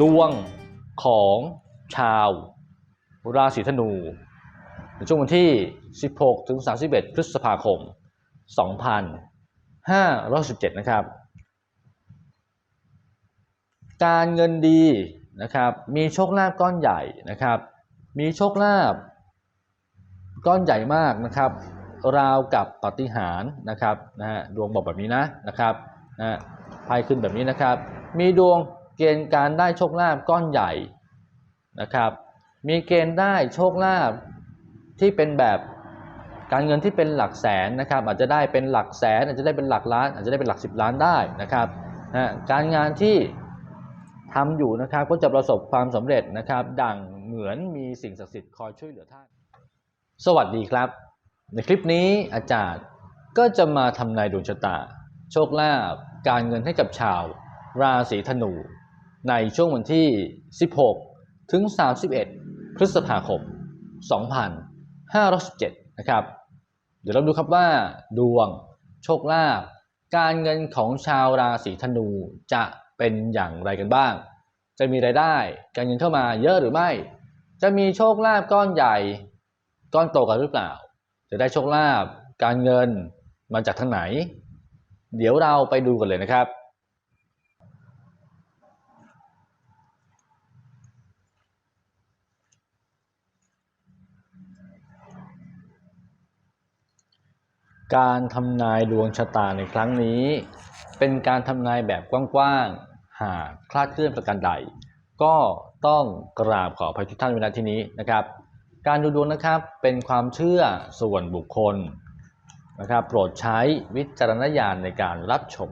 ดวงของชาวราศีธนู ในช่วงวันที่ 16 ถึง 31 พฤษภาคม 2517 นะครับ การเงินดีนะครับ มีโชคลาภก้อนใหญ่นะครับ มีโชคลาภก้อนใหญ่มากนะครับ ราวกับปาฏิหารนะครับนะฮะดวงบอกแบบนี้นะนะครับนะฮะไพ่ขึ้นแบบนี้นะครับ มีดวง เกณฑ์การได้โชคลาภก้อนใหญ่นะครับมีเกณฑ์ได้โชคลาภที่เป็นแบบการเงินที่เป็นหลักแสนนะครับอาจจะได้เป็นหลักแสนอาจจะได้เป็นหลักล้านอาจจะได้เป็นหลักสิบล้านได้นะครับนะการงานที่ทำอยู่นะครับก็จะประสบความสำเร็จนะครับ ดังเหมือนมีสิ่งศักดิ์สิทธิ์คอยช่วยเหลือท่าน สวัสดีครับ ในคลิปนี้อาจารย์ก็จะมาทำนายดวงชะตา โชคลาภการเงินให้กับชาว ราศีธนู ในช่วงวันที่ 16 ถึง 31 พฤษภาคม 2517 นะครับ เดี๋ยวเราดูครับว่า ดวง โชคลาภการเงินของชาวราศีธนูจะเป็นอย่างไรกันบ้าง จะมีรายได้การเงินเข้ามาเยอะหรือไม่ จะมีโชคลาภก้อนใหญ่ ก้อนโตกันหรือเปล่า จะได้โชคลาภการเงินมาจากทางไหน เดี๋ยวเราไปดูกันเลยนะครับ การทำนายดวงชะตาในครั้งนี้ เป็นการทำนายแบบกว้างๆ หากคลาดเคลื่อนประการใด ก็ต้องกราบขออภัยทุกท่านเวลาที่นี้นะครับ การดูดวงนะครับเป็นความเชื่อส่วนบุคคลนะครับ โปรดใช้วิจารณญาณในการรับชม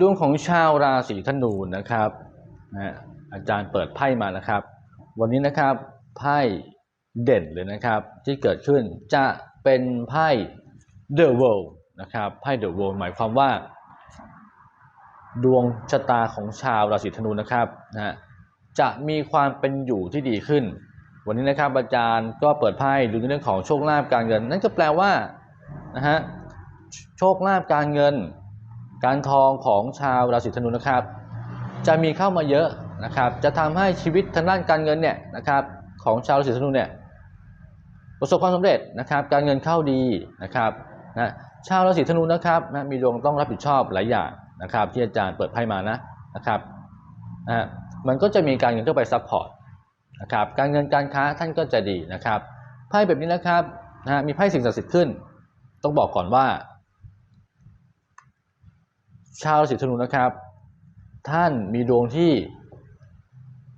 ดวงของชาวราศีธนูนะครับนะอาจารย์เปิดไพ่มานะครับ วันนี้นะครับไพ่เด่นเลยนะครับ ที่เกิดขึ้นจะเป็นไพ่ The World นะครับไพ่ The World หมายความว่า ดวงชะตาของชาวราศีธนูนะครับนะจะมีความเป็นอยู่ที่ดีขึ้น วันนี้นะครับอาจารย์ก็เปิดไพ่ดูในเรื่องของโชคลาภการเงิน นั่นก็แปลว่านะฮะ โชคลาภการเงิน การทองของชาวราศีธนูนะครับ จะมีเข้ามาเยอะนะครับ จะทำให้ชีวิตทางด้านการเงินเนี่ยนะครับของชาวราศีธนูเนี่ยประสบความสำเร็จนะครับ การเงินเข้าดีนะครับนะชาวราศีธนูนะครับนะมีดวงต้องรับผิดชอบหลายอย่างนะครับ ที่อาจารย์เปิดไพ่มานะนะครับนะมันก็จะมีการเงินเข้าไปซัพพอร์ตนะครับการเงินการค้าท่านก็จะดีนะครับไพ่แบบนี้นะครับนะมีไพ่สิ่งศักดิ์สิทธิ์ขึ้น ต้องบอกก่อนว่า ชาวราศีธนูนะครับ ท่านมีดวงที่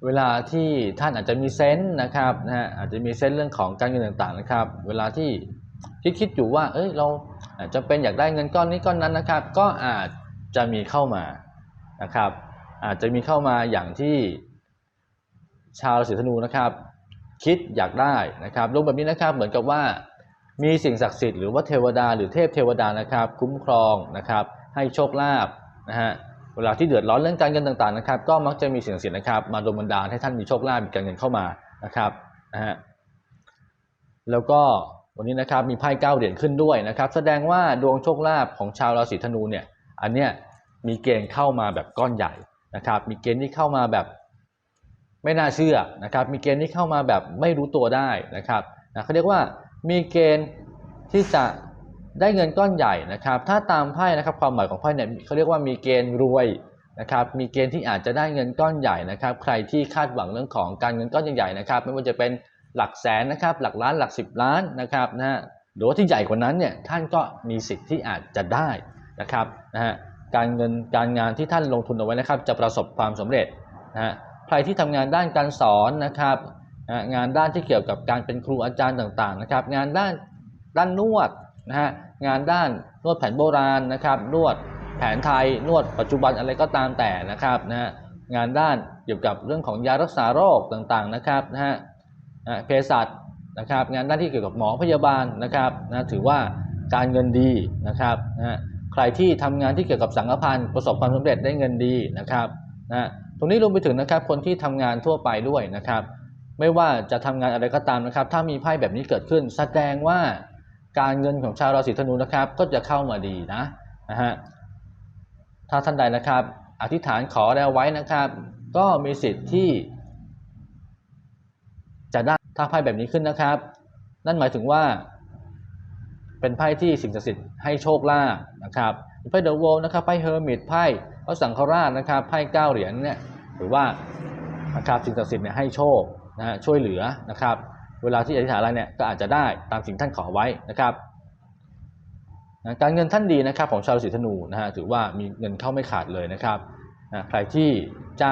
เวลาที่ท่านอาจจะมีเซนส์นะครับนะฮะอาจจะมีเซนส์เรื่องของการเงินต่างๆนะครับ เวลาที่คิดคิดอยู่ว่า เอ้ยเราอาจจะเป็นอยากได้เงินก้อนนี้ก้อนนั้นนะครับ ก็อาจจะมีเข้ามานะครับ อาจจะมีเข้ามาอย่างที่ชาวราศีธนูนะครับ คิดอยากได้นะครับลงแบบนี้นะครับเหมือนกับว่ามีสิ่งศักดิ์สิทธิ์หรือว่าเทวดาหรือเทพเทวดานะครับ คุ้มครองนะครับ ให้โชคลาภนะฮะเวลาที่เดือดร้อนเรื่องการเงินต่างๆนะครับ ก็มักจะมีสิ่งศักดิ์สิทธิ์นะครับ มาดลบันดาลให้ท่านมีโชคลาภมีการเงินเข้ามานะครับนะฮะแล้วก็วันนี้นะครับมีไพ่เก้าเหรียญขึ้นด้วยนะครับ แสดงว่าดวงโชคลาภของชาวราศีธนูเนี่ยอันเนี้ยมีเกณฑ์เข้ามาแบบก้อนใหญ่นะครับ มีเกณฑ์ที่เข้ามาแบบไม่น่าเชื่อนะครับ มีเกณฑ์ที่เข้ามาแบบไม่รู้ตัวได้นะครับนะเขาเรียกว่ามีเกณฑ์ที่จะ ได้เงินก้อนใหญ่นะครับ ถ้าตามไพ่นะครับความหมายของไพ่เนี่ยเขาเรียกว่ามีเกณฑ์รวยนะครับมีเกณฑ์ที่อาจจะได้เงินก้อนใหญ่นะครับ ใครที่คาดหวังเรื่องของการเงินก้อนใหญ่ๆนะครับ ไม่ว่าจะเป็นหลักแสนนะครับหลักล้านหลักสิบล้านนะครับนะฮะหรือว่าที่ใหญ่กว่านั้นเนี่ยท่านก็มีสิทธิ์ที่อาจจะได้นะครับนะฮะการเงินการงานที่ท่านลงทุนเอาไว้นะครับ จะประสบความสำเร็จนะฮะใครที่ทำงานด้านการสอนนะครับงานด้านที่เกี่ยวกับการเป็นครูอาจารย์ต่างๆนะครับ งานด้านด้านนวด นะฮะงานด้านนวดแผนโบราณนะครับนวดแผนไทยนวดปัจจุบันอะไรก็ตามแต่นะครับนะฮะงานด้านเกี่ยวกับเรื่องของยารักษาโรคต่างๆนะครับนะฮะเภสัชนะครับงานด้านที่เกี่ยวกับหมอพยาบาลนะครับนะถือว่าการเงินดีนะครับนะใครที่ทำงานที่เกี่ยวกับสังฆพันธ์ประสบความสำเร็จได้เงินดีนะครับนะตรงนี้รวมไปถึงนะครับคนที่ทำงานทั่วไปด้วยนะครับ ไม่ว่าจะทำงานอะไรก็ตามนะครับ ถ้ามีไพ่แบบนี้เกิดขึ้น แสดงว่า การเงินของชาวราศีธนูนะครับก็จะเข้ามาดีนะนะฮะถ้าท่านใดนะครับ อธิษฐานขอแล้วไว้นะครับ ก็มีสิทธิ์ที่ จะได้ถ้าไพ่แบบนี้ขึ้นนะครับ นั่นหมายถึงว่า เป็นไพ่ที่สิ่งศักดิ์สิทธิ์ให้โชคลาภนะครับไพ่เดอะโวนะครับไพ่เฮอร์มิตไพ่พระสังฆราชนะครับไพ่เก้าเหรียญเนี่ยหรือว่านะครับสิ่งศักดิ์สิทธิ์เนี่ยให้โชคนะฮะช่วยเหลือนะครับ เวลาที่อธิษฐานอะไรเนี่ยก็อาจจะได้ตามสิ่งท่านขอไว้นะครับนะการเงินท่านดีนะครับของชาวราศีธนูนะฮะถือว่ามีเงินเข้าไม่ขาดเลยนะครับนะใครที่จะ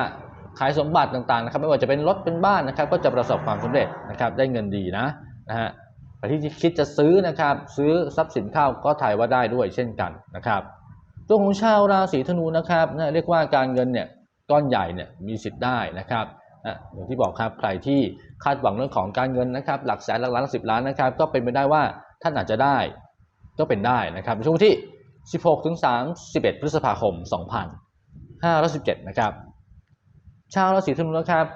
ขายสมบัติต่างๆนะครับไม่ว่าจะเป็นรถเป็นบ้านนะครับ ก็จะประสบความสำเร็จนะครับได้เงินดีนะนะฮะใครที่คิดจะซื้อนะครับซื้อทรัพย์สินเข้าก็ถ่ายว่าได้ด้วยเช่นกันนะครับตัวของชาวราศีธนูนะครับนะเรียกว่าการเงินเนี่ยก้อนใหญ่เนี่ยมีสิทธิ์ได้นะครับ อย่างที่บอกครับใครที่คาดหวังเรื่องของการเงินนะครับ หลักแสนหลักล้านหลักสิบล้านนะครับ ก็เป็นไปได้ว่าท่านอาจจะได้ก็เป็นได้นะครับในช่วงที่ 16ถึง31 พฤษภาคม 2517 นะครับชาวราศีธนูนะครับ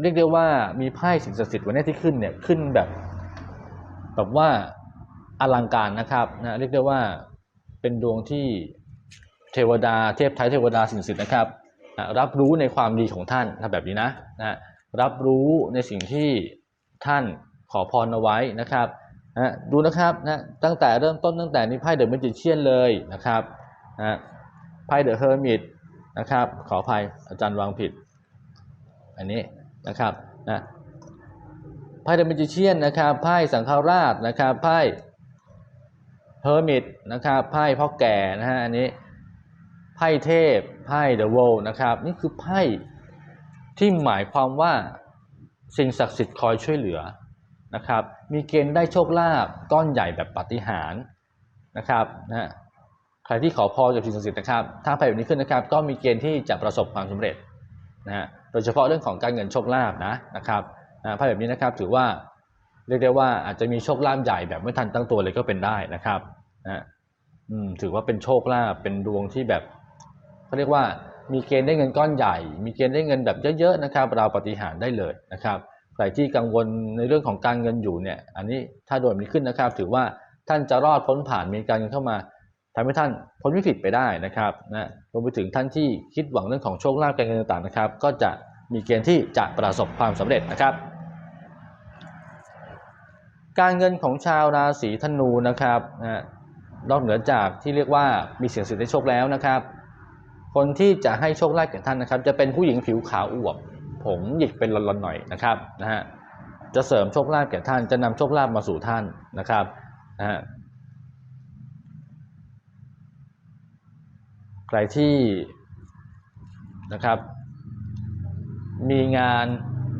เรียกได้ว่ามีไพ่สิ่งศักดิ์สิทธิ์วันนี้ที่ขึ้นเนี่ยขึ้นแบบแบบว่าอลังการนะครับนะเรียกได้ว่าเป็นดวงที่เทวดาเทพไทยเทวดาสิ่งศักดิ์สิทธิ์นะครับ รับรู้ในความดีของท่านนะแบบนี้นะนะรับรู้ในสิ่งที่ท่านขอพรเอาไว้นะครับนะดูนะครับนะตั้งแต่เริ่มต้นตั้งแต่นี้ไพ่เดอะมิจิเชียนเลยนะครับนะไพ่เดอะเฮอร์มิตนะครับขออภัยอาจารย์วางผิด อันนี้นะครับนะไพ่เดอะมิจิเชียนนะครับไพ่สังฆราชนะครับไพ่เฮอร์มิตนะครับไพ่พ่อแก่นะฮะอันนี้ ไพ่เทพ ไพ่เดอะโวนะครับ นี่คือไพ่ที่หมายความว่าสิ่งศักดิ์สิทธิ์คอยช่วยเหลือนะครับ มีเกณฑ์ได้โชคลาภก้อนใหญ่แบบปาฏิหาริย์นะครับนะใครที่ขอพรจากสิ่งศักดิ์สิทธิ์นะครับ ถ้าไพ่แบบนี้ขึ้นนะครับ ก็มีเกณฑ์ที่จะประสบความสำเร็จนะฮะโดยเฉพาะเรื่องของการเงินโชคลาภนะนะครับนะไพ่แบบนี้นะครับถือว่าเรียกได้ว่าอาจจะมีโชคลาภใหญ่แบบไม่ทันตั้งตัวเลยก็เป็นได้นะครับนะอืมถือว่าเป็นโชคลาภเป็นดวงที่แบบ เขาเรียกว่ามีเกณฑ์ได้เงินก้อนใหญ่ มีเกณฑ์ได้เงินแบบเยอะๆนะครับเราปฏิหารได้เลยนะครับใครที่กังวลในเรื่องของการเงินอยู่เนี่ย อันนี้ถ้าโดนแบบนี้ขึ้นนะครับ ถือว่าท่านจะรอดพ้นผ่านมีการเงินเข้ามาทำให้ท่านพ้นวิกฤตไปได้นะครับนะรวมไปถึงท่านที่คิดหวังเรื่องของโชคลาภการเงินต่างๆนะครับ ก็จะมีเกณฑ์ที่จะประสบความสำเร็จนะครับ การเงินของชาวราศีธนูนะครับนะนอกเหนือจากที่เรียกว่ามีเสียงสิทธิ์ได้โชคแล้วนะครับ คนที่จะให้โชคลาภแก่ท่านนะครับ จะเป็นผู้หญิงผิวขาวอวบ ผมหยิกเป็นลอนๆหน่อยนะครับนะฮะจะเสริมโชคลาภแก่ท่าน จะนำโชคลาภมาสู่ท่านนะครับนะฮะใครที่นะครับ มีงาน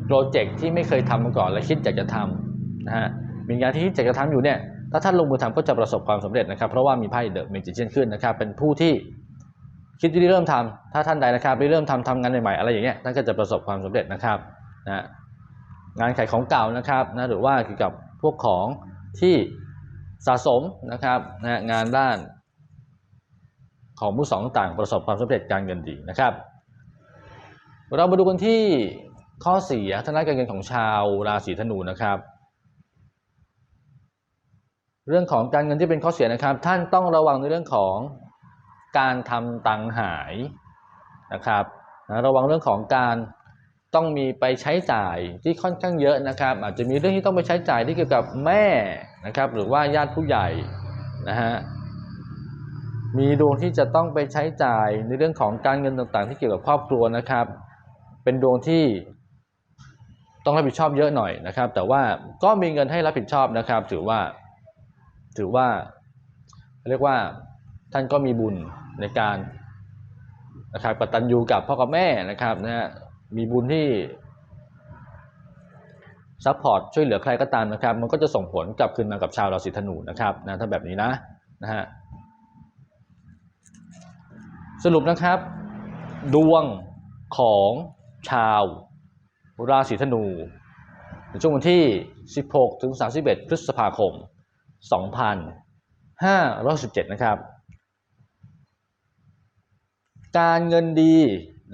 โปรเจกต์ที่ไม่เคยทำมาก่อนและคิดอยากจะทำนะฮะมีงานที่คิดอยากจะทำอยู่เนี่ยถ้าท่านลงมือทำก็จะประสบความสำเร็จนะครับ เพราะว่ามีไพ่เดอะเมจิเชียนขึ้นนะครับ เป็นผู้ที่ คิดที่เริ่มทำถ้าท่านใดนะครับที่เริ่มทำทำงานใหม่ๆอะไรอย่างเงี้ยท่านก็จะประสบความสำเร็จนะครับนะงานขายของเก่านะครับนะหรือว่าเกี่ยวกับพวกของที่สะสมนะครับนะงานด้านของมือสองต่างประสบความสำเร็จการเงินดีนะครับ เรามาดูกันที่ข้อเสียทางด้านการเงินของชาวราศีธนูนะครับ เรื่องของการเงินที่เป็นข้อเสียนะครับ ท่านต้องระวังในเรื่องของ การทำตังหายนะครับนะระวังเรื่องของการต้องมีไปใช้จ่ายที่ค่อนข้างเยอะนะครับ อาจจะมีเรื่องที่ต้องไปใช้จ่ายที่เกี่ยวกับแม่นะครับ หรือว่าญาติผู้ใหญ่นะฮะมีดวงที่จะต้องไปใช้จ่ายในเรื่องของการเงินต่างๆ ที่เกี่ยวกับครอบครัวนะครับ เป็นดวงที่ต้องรับผิดชอบเยอะหน่อยนะครับ แต่ว่าก็มีเงินให้รับผิดชอบนะครับ ถือว่า ถือว่าเรียกว่าท่านก็มีบุญ ในการนะครับกตัญญูกับพ่อกับแม่นะครับนะฮะมีบุญที่ซัพพอร์ตช่วยเหลือใครก็ตามนะครับ มันก็จะส่งผลกลับคืนมากับชาวราศีธนูนะครับนะถ้าแบบนี้นะนะฮะสรุปนะครับ ดวงของชาวราศีธนูในช่วงวันที่ 16 ถึง 31 พฤษภาคม 2517นะครับ การเงินดี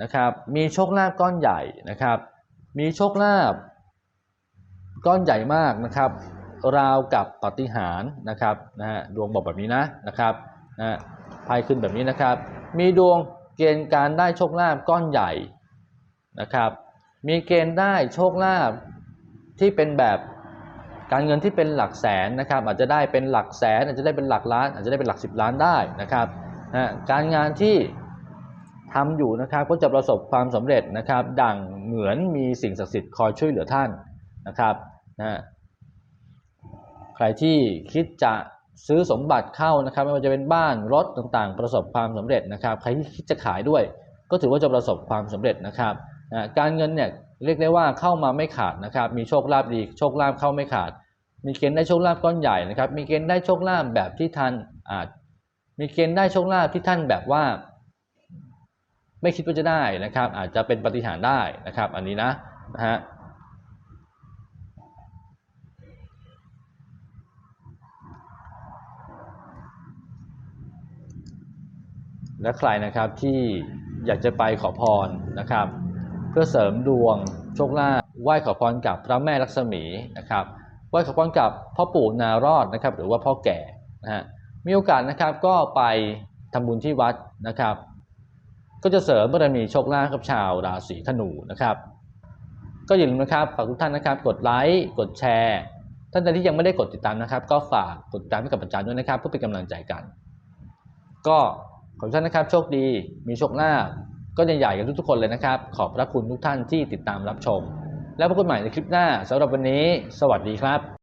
นะครับมีโชคลาภก้อนใหญ่นะครับ มีโชคลาภก้อนใหญ่มากนะครับ ราวกับปฏิหารนะครับนะฮะดวงบอกแบบนี้นะนะครับนะฮะไพ่ขึ้นแบบนี้นะครับ มีดวงเกณฑ์การได้โชคลาภก้อนใหญ่นะครับ มีเกณฑ์ได้โชคลาภที่เป็นแบบการเงินที่เป็นหลักแสนนะครับอาจจะได้เป็นหลักแสนอาจจะได้เป็นหลักล้าน อาจจะได้เป็นหลักสิบล้านได้นะครับนะการงานที่ ทำอยู่นะครับก็จะประสบความสำเร็จนะครับ ดังเหมือนมีสิ่งศักดิ์สิทธิ์คอยช่วยเหลือท่านนะครับนะใครที่คิดจะซื้อสมบัติเข้านะครับ ไม่ว่าจะเป็นบ้านรถต่างๆ ประสบความสำเร็จนะครับ ใครที่คิดจะขายด้วย ก็ถือว่าจะประสบความสำเร็จนะครับนะการเงินเนี่ยเรียกได้ว่าเข้ามาไม่ขาดนะครับ มีโชคลาภดีโชคลาภเข้าไม่ขาด มีเกณฑ์ได้โชคลาภก้อนใหญ่นะครับ มีเกณฑ์ได้โชคลาภแบบที่ท่านอาจมีเกณฑ์ได้โชคลาภที่ท่านแบบว่า ไม่คิดว่าจะได้นะครับ อาจจะเป็นปฏิหารได้นะครับ อันนี้นะนะฮะและใครนะครับที่อยากจะไปขอพรนะครับ เพื่อเสริมดวงโชคลาภไหว้ขอพรกับพระแม่ลักษมีนะครับไหว้ขอพรกับพ่อปู่นารอดนะครับ หรือว่าพ่อแก่นะฮะมีโอกาสนะครับก็ไปทำบุญที่วัดนะครับ ก็จะเสริมบารมีโชคลาภกับชาวราศีธนูนะครับ ก็อย่าลืมนะครับฝากทุกท่านนะครับ กดไลค์กดแชร์ท่านใดที่ยังไม่ได้กดติดตามนะครับ ก็ฝากกดติดตามให้กับอาจารย์ด้วยนะครับ เพื่อเป็นกำลังใจกัน ก็ขอให้ทุกท่านนะครับ โชคดีมีโชคลาภก็ใหญ่ๆกันทุกๆคนเลยนะครับ ขอบพระคุณทุกท่านที่ติดตามรับชม แล้วพบกันใหม่ในคลิปหน้าสำหรับวันนี้ สวัสดีครับ